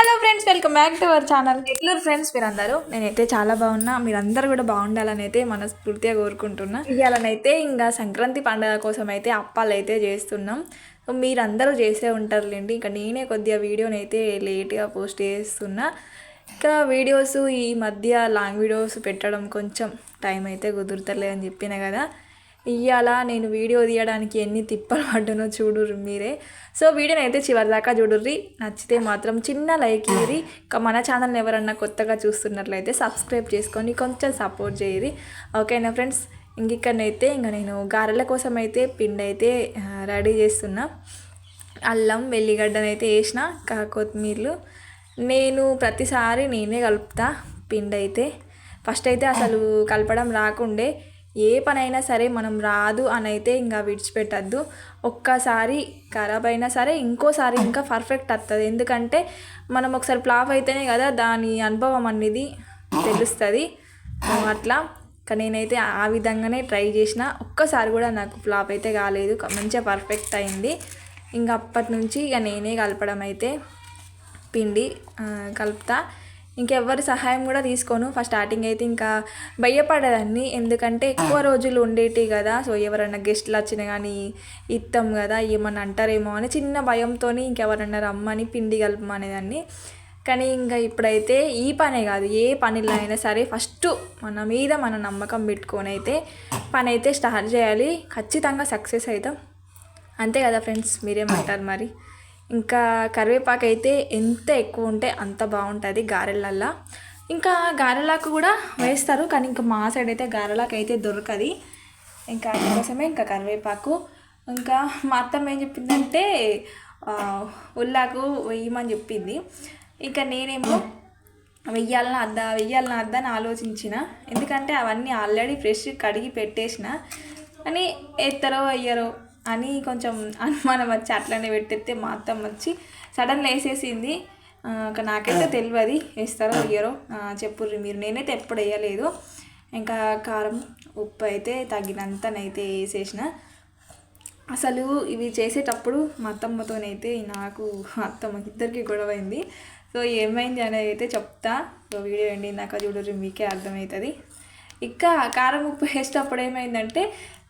Hello friends welcome back to our channel ఎట్లా friends మీరు నేనైతే చాలా బాగున్నా. మీరందరూ కూడా బాగుండాలని అయితే మనస్ఫూర్తిగా కోరుకుంటున్నా. ఇవాళనైతే ఇంకా సంక్రాంతి పండుగ కోసం అయితే అప్పాలు అయితే చేస్తున్నాం. సో మీరందరూ చేసే ఉంటారులేండి. ఇంకా నేనే కొద్దిగా వీడియోని అయితే లేట్గా పోస్ట్ చేస్తున్నా. ఇంకా వీడియోస్ ఈ మధ్య లాంగ్ వీడియోస్ పెట్టడం కొంచెం టైం అయితే కుదురుతలే అని చెప్పిన కదా. ఇవాళ నేను వీడియో తీయడానికి ఎన్ని తిప్పలు పడ్డానో చూడుర్రి మీరే. సో వీడియోని అయితే చివరిదాకా చూడుర్రి. నచ్చితే మాత్రం చిన్న లైక్ ఇయ్యి ఇంకా మన ఛానల్ని ఎవరన్నా కొత్తగా చూస్తున్నట్లయితే సబ్స్క్రైబ్ చేసుకొని కొంచెం సపోర్ట్ చేయరి ఓకేనా ఫ్రెండ్స్? ఇంక ఇక్కడనైతే ఇంకా నేను గారెల కోసం అయితే పిండి అయితే రెడీ చేస్తున్నా. అల్లం వెల్లిగడ్డనైతే వేసిన కొత్తిమీర్లు కొత్తిమీరలు. నేను ప్రతిసారి నేనే కలుపుతా పిండి అయితే ఫస్ట్ అయితే అసలు కలపడం రాకుండే ఏ పనైనా సరే మనం రాదు అని అయితే ఇంకా విడిచిపెట్టద్దు. ఒక్కసారి ఖరాబ్ అయినా సరే ఇంకోసారి ఇంకా పర్ఫెక్ట్ వస్తుంది ఎందుకంటే మనం ఒకసారి ఫ్లాప్ అయితేనే కదా దాని అనుభవం అనేది తెలుస్తుంది. అట్లా కానీ నేనైతే ఆ విధంగానే ట్రై చేసిన. ఒక్కసారి కూడా నాకు ఫ్లాప్ అయితే కాలేదు. మంచిగా పర్ఫెక్ట్ అయింది. ఇంకా అప్పటి నుంచి ఇక నేనే కలపడం అయితే పిండి కలుపుతా. ఇంకెవ్వరి సహాయం కూడా తీసుకోను. ఫస్ట్ స్టార్టింగ్ అయితే ఇంకా భయపడేదాన్ని. ఎందుకంటే ఎక్కువ రోజులు ఉండేటి కదా. సో ఎవరైనా గెస్ట్లు వచ్చినా కానీ ఇస్తాం కదా ఏమన్నా అంటారేమో అని చిన్న భయంతో ఇంకెవరన్నా రమ్మని పిండి కలపమనేదాన్ని కానీ ఇంకా ఇప్పుడైతే ఈ పనే కాదు. ఏ పనిలో అయినా సరే ఫస్ట్ మన మీద మన నమ్మకం పెట్టుకొని అయితే పని అయితే స్టార్ట్ చేయాలి. ఖచ్చితంగా సక్సెస్ అవుతాం. అంతే కదా ఫ్రెండ్స్. మీరేమంటారు మరి? ఇంకా కరివేపాకు అయితే ఎంత ఎక్కువ ఉంటే అంత బాగుంటుంది గారెలల్లా. ఇంకా గారెలాకు కూడా వేస్తారు కానీ ఇంకా మా సైడ్ అయితే గారెలాకు అయితే దొరకది. ఇంకా అందుకోసమే ఇంకా కరివేపాకు. ఇంకా మా అత్తమ్మ ఏం చెప్పిందంటే ఉల్లాకు వేయమని చెప్పింది. ఇంకా నేనేమో వెయ్యాలని అద్దా వెయ్యాలని అద్దా అని ఆలోచించిన. ఎందుకంటే అవన్నీ ఆల్రెడీ ఫ్రెష్ కడిగి పెట్టేసిన. అని ఎత్తరో వెయ్యరో అని కొంచెం అనుమానం వచ్చి అట్లనే పెట్టేస్తే మా అత్తమ్మ వచ్చి సడన్గా వేసేసింది. ఇక నాకైతే తెలియదు వేస్తారో అయ్యారో. చెప్పుర్రి మీరు. నేనైతే ఎప్పుడు వేయలేదు. ఇంకా కారం ఉప్పు అయితే తగినంతనైతే వేసేసిన. అసలు ఇవి చేసేటప్పుడు మా అత్తమ్మతోనైతే నాకు అత్తమ్మకి ఇద్దరికి గొడవ అయింది. సో ఏమైంది అనేది అయితే చెప్తా. సో వీడియో ఎండి నాక చూడరు మీకే అర్థమవుతుంది. ఇంకా కారం ఉప్పు వేసేటప్పుడు ఏమైందంటే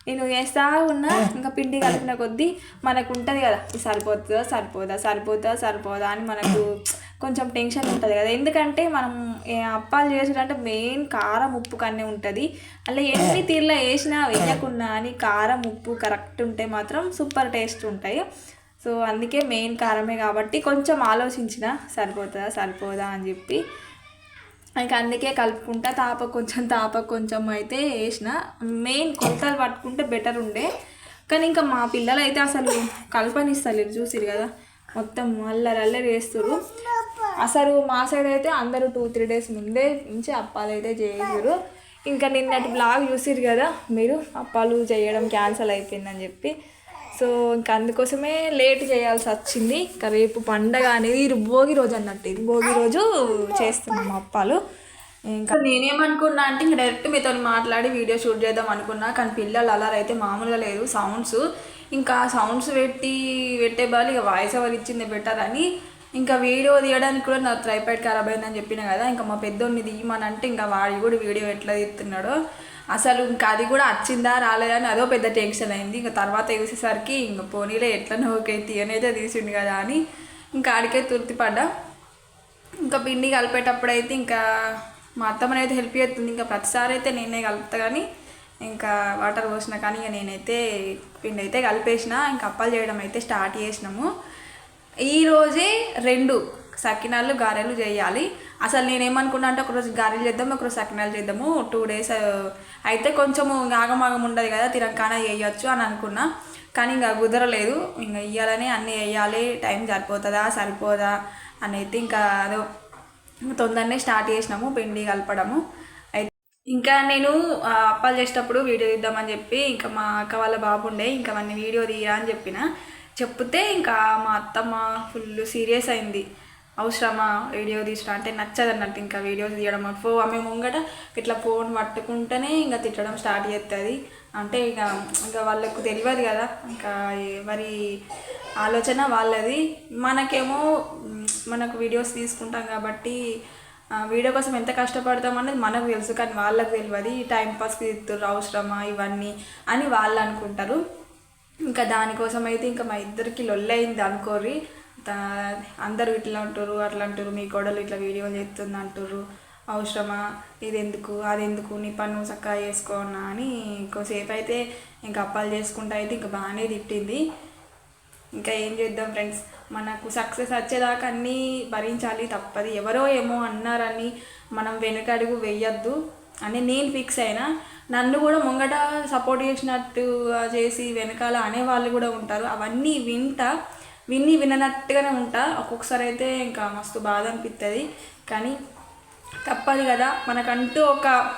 నేను వేస్తా ఉన్నా ఇంకా పిండి కలిపిన కొద్దీ మనకు ఉంటుంది కదా సరిపోతుందా సరిపోదా సరిపోతుందా సరిపోదా అని మనకు కొంచెం టెన్షన్ ఉంటుంది కదా. ఎందుకంటే మనం అప్పాలు చేసేటంటే మెయిన్ కారం ఉప్పు కన్నీ ఉంటుంది. అలా ఎన్ని తీర్లో వేసినా వేయకున్నా అని కారం ఉప్పు కరెక్ట్ ఉంటే మాత్రం సూపర్ టేస్ట్ ఉంటాయి. సో అందుకే మెయిన్ కారమే కాబట్టి కొంచెం ఆలోచించిన సరిపోతుందా సరిపోదా అని చెప్పి ఇంకా అందుకే కలుపుకుంటా. తాప కొంచెం తాప కొంచెం అయితే వేసిన. మెయిన్ కొలతలు పట్టుకుంటే బెటర్ ఉండే. కానీ ఇంకా మా పిల్లలు అయితే అసలు కల్పనిస్తలేరు చూసిరు కదా. మొత్తం అల్లరి అల్లరి వేస్తారు అసలు మా సైడ్ అయితే అందరూ టూ త్రీ డేస్ ముందే నుంచి అప్పాలు అయితే చేయరు ఇంకా నిన్నటి బ్లాగ్ చూసిరు కదా మీరు. అప్పాలు చేయడం క్యాన్సిల్ అయిపోయిందని చెప్పి. సో ఇంకా అందుకోసమే లేట్ చేయాల్సి వచ్చింది. ఇంకా రేపు పండగ అనేది భోగి రోజు అన్నట్టు. ఇది భోగి రోజు చేస్తున్నాం అప్పాలు. ఇంకా నేనేమనుకున్నా అంటే ఇంకా డైరెక్ట్ మీతో మాట్లాడి వీడియో షూట్ చేద్దాం అనుకున్నా. కానీ పిల్లలు అలా అయితే మామూలుగా లేదు. సౌండ్స్. ఇంకా సౌండ్స్ పెట్టి పెట్టే బదులు ఇక వాయిస్ ఎవరు ఇచ్చింది బెటర్ అని. ఇంకా వీడియో తీయడానికి కూడా నా ట్రైపాడ్ ఖరాబ్ అయిందని చెప్పిన కదా. ఇంకా మా పెద్దోడిని తీయమని అంటే ఇంకా వాడి కూడా వీడియో ఎట్లా తీస్తున్నాడో. అసలు ఇంకా అది కూడా వచ్చిందా రాలేదా అని అదో పెద్ద టెన్షన్ అయింది. ఇంకా తర్వాత చూసేసరికి ఇంకా పోనీలే ఎట్లనో ఓకే తీయనైతే తీసిండు కదా అని ఇంకా ఆడికే తృప్తి పడ్డా. ఇంకా పిండి కలిపేటప్పుడు అయితే ఇంకా మా అత్తమ్మనైతే హెల్ప్ చేస్తుంది. ఇంకా ప్రతిసారి అయితే నేనే కలుపుతా కానీ ఇంకా వాటర్ పోసిన కానీ ఇక నేనైతే పిండి అయితే కలిపేసిన ఇంకా అప్పాలు చేయడం అయితే స్టార్ట్ చేసినాము. ఈరోజే రెండు సకినాలు గారెలు చేయాలి. అసలు నేనేమనుకున్నా అంటే ఒకరోజు గారెలు చేద్దాం ఒకరోజు సకినాలు చేద్దాము. టూ డేస్ అయితే కొంచెము ఆగమాగం ఉండదు కదా తిరంకాన చేయొచ్చు అని అనుకున్నా. కానీ ఇంకా కుదరలేదు. ఇంకా ఇయ్యాలని అన్నీ వేయాలి టైం సరిపోతుందా సరిపోదా అని అయితే ఇంకా అదో తొందరనే స్టార్ట్ చేసినాము పిండి కలపడము. అయితే ఇంకా నేను అప్పాలు చేసేటప్పుడు వీడియో తీద్దామని చెప్పి ఇంకా మా అక్క వాళ్ళ బాబు ఉండే ఇంకా మన వీడియో తీయరా అని చెప్పిన. చెప్తే ఇంకా మా అత్తమ్మ ఫుల్ సీరియస్ అయింది. అవసరమా వీడియో తీసిన అంటే నచ్చదు అన్నట్టు ఇంకా వీడియోస్ తీయడం. ఫో ఆమె ముంగట ఇట్లా ఫోన్ పట్టుకుంటేనే ఇంకా తిట్టడం స్టార్ట్ చేస్తుంది అంటే ఇక ఇంకా వాళ్ళకు తెలియదు కదా ఇంకా ఎవరి ఆలోచన వాళ్ళది. మనకేమో మనకు వీడియోస్ తీసుకుంటాం కాబట్టి వీడియో కోసం ఎంత కష్టపడతాం అనేది మనకు తెలుసు కానీ వాళ్ళకి తెలియదు. ఈ టైం పాస్కి అవసరమా ఇవన్నీ అని వాళ్ళు అనుకుంటారు. ఇంకా దానికోసం అయితే ఇంకా మా ఇద్దరికి లొల్లయింది అనుకోర్రి. అందరూ ఇట్లా అంటారు అట్లా అంటారు మీ కోడలు ఇట్లా వీడియోలు చేస్తుంది అంటారు అవసరమా? ఇది ఎందుకు అది ఎందుకు నీ పని నువ్వు చక్కగా చేసుకోనా అని ఇంకోసేపు అయితే ఇంకా అప్పాలు చేసుకుంటా అయితే ఇంకా బాగానే తిట్టింది. ఇంకా ఏం చేద్దాం ఫ్రెండ్స్? మనకు సక్సెస్ వచ్చేదాకా అన్నీ భరించాలి తప్పదు. ఎవరో ఏమో అన్నారని మనం వెనకడుగు వెయ్యొద్దు అని నేను ఫిక్స్ అయినా నన్ను కూడా ముంగట సపోర్ట్ చేసినట్టు చేసి వెనకాల అనేవాళ్ళు కూడా ఉంటారు. అవన్నీ వింటా విని విననట్టుగానే ఉంటా. ఒక్కొక్కసారి అయితే ఇంకా మస్తు బాధ అనిపిస్తుంది కానీ తప్పదు కదా. మనకంటూ ఒక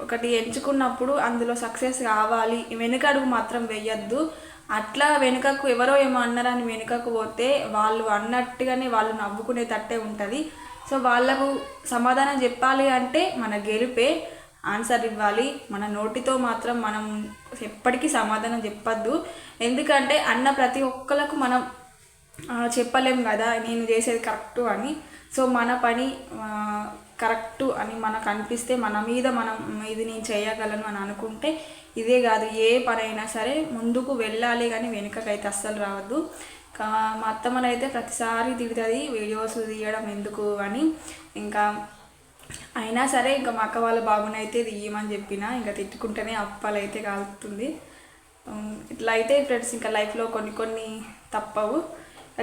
ఒకటి ఎంచుకున్నప్పుడు అందులో సక్సెస్ కావాలి. వెనుకడుగు మాత్రం వేయద్దు. అట్లా వెనుకకు ఎవరో ఏమో అన్నారని వెనుకకు పోతే వాళ్ళు అన్నట్టుగానే వాళ్ళు నవ్వుకునేటట్టే ఉంటుంది. సో వాళ్ళకు సమాధానం చెప్పాలి అంటే మన గెలుపే. ఆన్సర్ ఇవ్వాలి. మన నోటితో మాత్రం మనం ఎప్పటికీ సమాధానం చెప్పద్దు. ఎందుకంటే అన్న ప్రతి ఒక్కళ్ళకు మనం చెప్పలేం కదా నేను చేసేది కరెక్టు అని. సో మన పని కరెక్టు అని మనకు అనిపిస్తే మన మీద మనం ఇది నేను చేయగలను అని అనుకుంటే ఇదే కాదు. ఏ పని అయినా సరే ముందుకు వెళ్ళాలి కానీ వెనుకకైతే అస్సలు రావద్దు. మా అత్తమ్మనైతే ప్రతిసారి తిడుతుంది వీడియోస్ తీయడం ఎందుకు అని. ఇంకా అయినా సరే ఇంకా మా అక్క వాళ్ళ బాబునైతే ఇయ్యమని చెప్పిన ఇంకా తిట్టుకుంటేనే అప్పాలైతే కాలుతుంది. ఇట్లా అయితే ఫ్రెండ్స్ ఇంకా లైఫ్లో కొన్ని కొన్ని తప్పవు.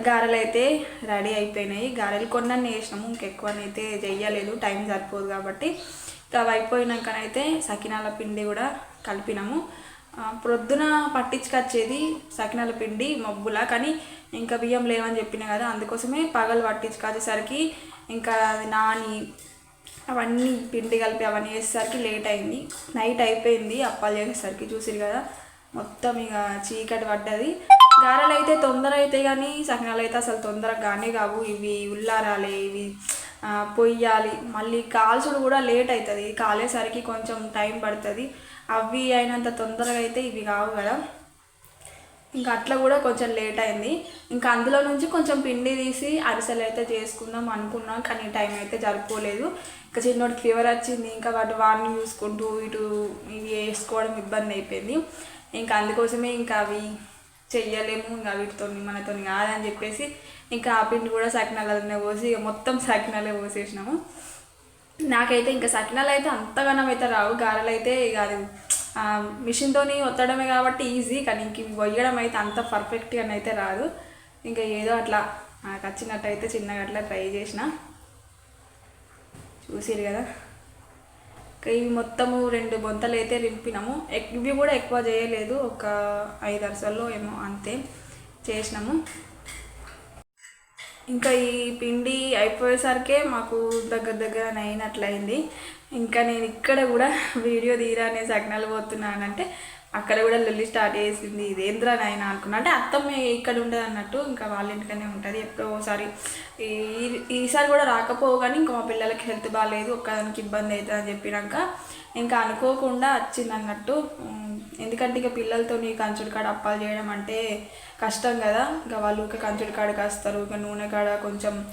గారెలు అయితే రెడీ అయిపోయినాయి. గారెలు కొన్ని వేసినాము ఇంకెక్కువనైతే చెయ్యలేదు టైం సరిపోదు కాబట్టి. ఇంకా అవి అయిపోయినాకనైతే సకినాల పిండి కూడా కలిపినాము. ప్రొద్దున పట్టించుకొచ్చేది సకినాల పిండి మబ్బులా. కానీ ఇంకా బియ్యం లేవని చెప్పిన కదా అందుకోసమే పగలు పట్టించుకొచ్చేసరికి ఇంకా అది నాని అవన్నీ పిండి కలిపి అవన్నీ వేసేసరికి లేట్ అయింది. నైట్ అయిపోయింది. అప్పాలు చేసేసరికి చూసిరు కదా. మొత్తం ఇక చీకటి పడ్డది. గారెలు అయితే తొందర అయితే కానీ సకినాలు అయితే అసలు తొందరగానే కావు. ఇవి ఉల్లారాలి ఇవి పొయ్యాలి. మళ్ళీ కాల్చుడు కూడా లేట్ అవుతుంది కాలేసరికి కొంచెం టైం పడుతుంది. అవి అయినంత తొందరగా అయితే ఇవి కావు కదా. ఇంకా అట్లా కూడా కొంచెం లేట్ అయింది. ఇంకా అందులో నుంచి కొంచెం పిండి తీసి అరిసెలు అయితే చేసుకుందాం అనుకున్నాం కానీ టైం అయితే జరుపుకోలేదు ఇంకా చిన్నోడికి ఫీవర్ వచ్చింది ఇంకా వాటి వాడిని చూసుకుంటూ ఇటు ఇవి వేసుకోవడం ఇబ్బంది అయిపోయింది. ఇంకా అందుకోసమే ఇంకా అవి చెయ్యలేము ఇంకా వీటితో మనతో కాదని చెప్పేసి ఇంకా ఆ పిండి కూడా సకినాలనే పోసి ఇక మొత్తం సకినాలే పోసేసినాము. నాకైతే ఇంకా సకినాలు అయితే అంతగానం అయితే రావు గారెలు అయితే ఇక అది మిషన్తోని ఒత్తడమే కాబట్టి ఈజీ కానీ ఇంక వయ్యడం అయితే అంత పర్ఫెక్ట్గా అయితే రాదు. ఇంకా ఏదో అట్లా నాకు వచ్చినట్టు అయితే చిన్నగా అట్లా ట్రై చేసిన. చూసిరు కదా. ఇంకా ఇవి మొత్తము రెండు బొంతలు అయితే రింపినాము. ఇవి కూడా ఎక్కువ చేయలేదు. ఒక ఐదు అరసల్లో ఏమో అంతే చేసినాము. ఇంకా ఈ పిండి అయిపోయేసరికే మాకు దగ్గర దగ్గర నైన్ అట్లయింది. ఇంకా నేను ఇక్కడ కూడా వీడియో తీరానే సగ్నాలు పోతున్నానంటే అక్కడ కూడా లొల్లి స్టార్ట్ చేసింది ఇదేంద్రా నాయన అనుకున్నా. అంటే అత్తమ్మ ఇక్కడ ఉండదు అన్నట్టు ఇంకా వాళ్ళ ఇంటికనే ఉంటుంది. ఎప్పుడో ఒకసారి ఈ- ఈసారి కూడా రాకపోవు కానీ ఇంకా మా పిల్లలకి హెల్త్ బాగాలేదు ఒక్కదానికి ఇబ్బంది అవుతుంది అని చెప్పినాక ఇంకా అనుకోకుండా వచ్చింది అన్నట్టు. ఎందుకంటే ఇక పిల్లలతో నీ కంచుడు కాడ అప్పాలు చేయడం అంటే కష్టం కదా. ఇంకా వాళ్ళు ఒక కంచుడు కాడకి వస్తారు ఇంకా నూనె కాడ కొంచెం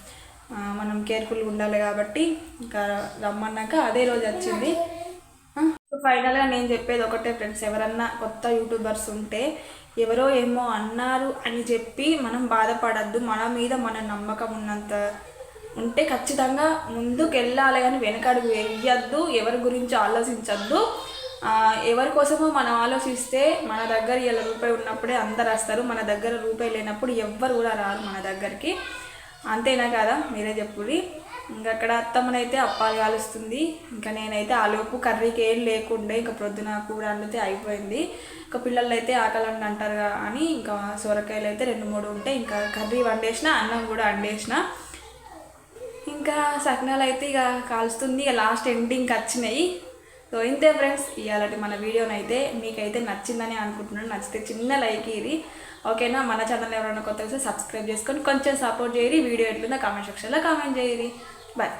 మనం కేర్ఫుల్గా ఉండాలి కాబట్టి ఇంకా రమ్మన్నాక అదే రోజు వచ్చింది. ఫైనల్గా నేను చెప్పేది ఒకటే ఫ్రెండ్స్ ఎవరన్నా కొత్త యూట్యూబర్స్ ఉంటే ఎవరో ఏమో అన్నారు అని చెప్పి మనం బాధపడద్దు. మన మీద మన నమ్మకం ఉన్నంత ఉంటే ఖచ్చితంగా ముందుకు వెళ్ళాలి కానీ వెనకడుగు వేయద్దు. ఎవరి గురించి ఆలోచించద్దు. ఎవరి కోసమో మనం ఆలోచిస్తే మన దగ్గర ఇలా రూపాయి ఉన్నప్పుడే అందరు వస్తారు. మన దగ్గర రూపాయి లేనప్పుడు ఎవ్వరు కూడా రారు మన దగ్గరికి. అంతేనా కదా? మీరే చెప్పుడి ఇంకా అక్కడ అత్తమ్మనైతే అప్పాలు కాలుస్తుంది. ఇంకా నేనైతే ఆలోపు కర్రీకి ఏం లేకుండే ఇంకా ప్రొద్దున కూర వండితే అయిపోయింది. ఇంకా పిల్లలు అయితే ఆకలి అంటారు అని ఇంకా సొరకాయలు అయితే రెండు మూడు ఉంటాయి. ఇంకా కర్రీ వండేసిన అన్నం కూడా వండేసిన. ఇంకా సకినాలు అయితే ఇక కాలుస్తుంది. ఇక లాస్ట్ ఎండింగ్కి వచ్చినాయి. సో ఇంతే ఫ్రెండ్స్ ఇవాళ మన వీడియోనైతే మీకైతే నచ్చిందని అనుకుంటున్నాను. నచ్చితే చిన్న లైక్ ఇది ఓకేనా? మన ఛానల్ ఎవరైనా కొత్తగా సబ్స్క్రైబ్ చేసుకొని కొంచెం సపోర్ట్ చేయరి వీడియో ఎట్లుందో కామెంట్ సెక్షన్లో కామెంట్ చేయరు బాయ్.